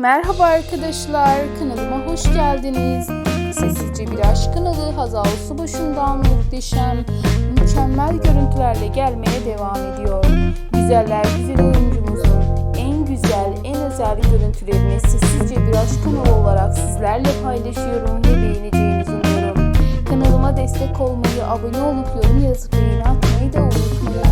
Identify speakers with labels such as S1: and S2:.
S1: Merhaba arkadaşlar, kanalıma hoş geldiniz. Sessizce Bir Aşk kanalı Hazal Subaşı'ndan muhteşem, mükemmel görüntülerle gelmeye devam ediyor. Güzeller güzel oyuncumuzun en güzel, en özel görüntülerini Sessizce Bir Aşk kanalı olarak sizlerle paylaşıyorum ve beğeneceğinizi umuyorum. Kanalıma destek olmayı, abone olup yorum yazıp beğeni atmayı da unutmayın.